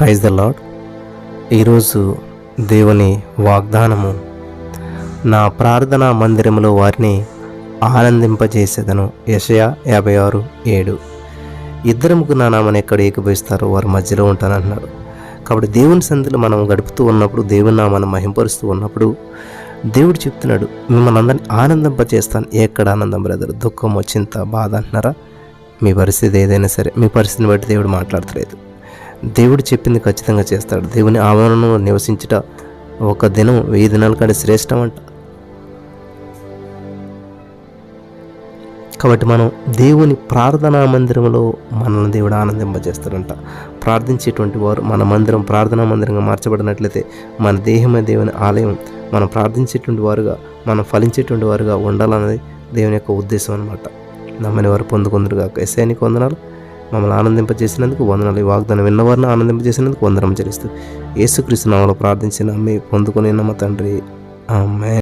Praise the lord ఈరోజు దేవుని వాగ్దానము నా ప్రార్థనా మందిరంలో వారిని ఆనందింపజేసేదను. యషయా యాభై ఆరు ఏడు. ఇద్దరు ముగ్గురు నా నామని ఎక్కడ ఏకభవిస్తారో వారి మధ్యలో ఉంటానంటున్నాడు కాబట్టి దేవుని సంధిలో మనం గడుపుతూ ఉన్నప్పుడు దేవుని నామాన్ని మహింపరుస్తూ ఉన్నప్పుడు దేవుడు చెప్తున్నాడు మిమ్మల్ని అందరినీ ఆనందింపజేస్తాను. ఎక్కడ ఆనందం బ్రదర్? దుఃఖం చింత బాధ అంటున్నారా? మీ పరిస్థితి ఏదైనా సరే మీ పరిస్థితిని బట్టి దేవుడు మాట్లాడతలేదు. దేవుడు చెప్పింది ఖచ్చితంగా చేస్తాడు. దేవుని ఆవరణలో నివసించుట ఒక దినం వెయ్యి దినాల కంటే శ్రేష్టం అంట కాబట్టి మనం దేవుని ప్రార్థనా మందిరంలో మనల్ని దేవుడు ఆనందింపజేస్తాడంట. ప్రార్థించేటువంటి వారు మన మందిరం ప్రార్థనా మందిరంగా మార్చబడినట్లయితే మన దేహమే దేవుని ఆలయం. మనం ప్రార్థించేటువంటి వారుగా మనం ఫలించేటువంటి వారుగా ఉండాలన్నది దేవుని యొక్క ఉద్దేశం అనమాట నమ్మని వారు పొందుకుందరుగా ఎస్ఐనికి వందనాలు. మమ్మల్ని ఆనందింపజేసినందుకు వందనాలు. ఈ వాగ్దానం విన్నవారిని ఆనందింపజేసినందుకు వందనం చెల్లిస్తూ యేసుక్రీస్తు నామలో ప్రార్థించిన మీ పొందుకునే నమ్మ తండ్రి. ఆమె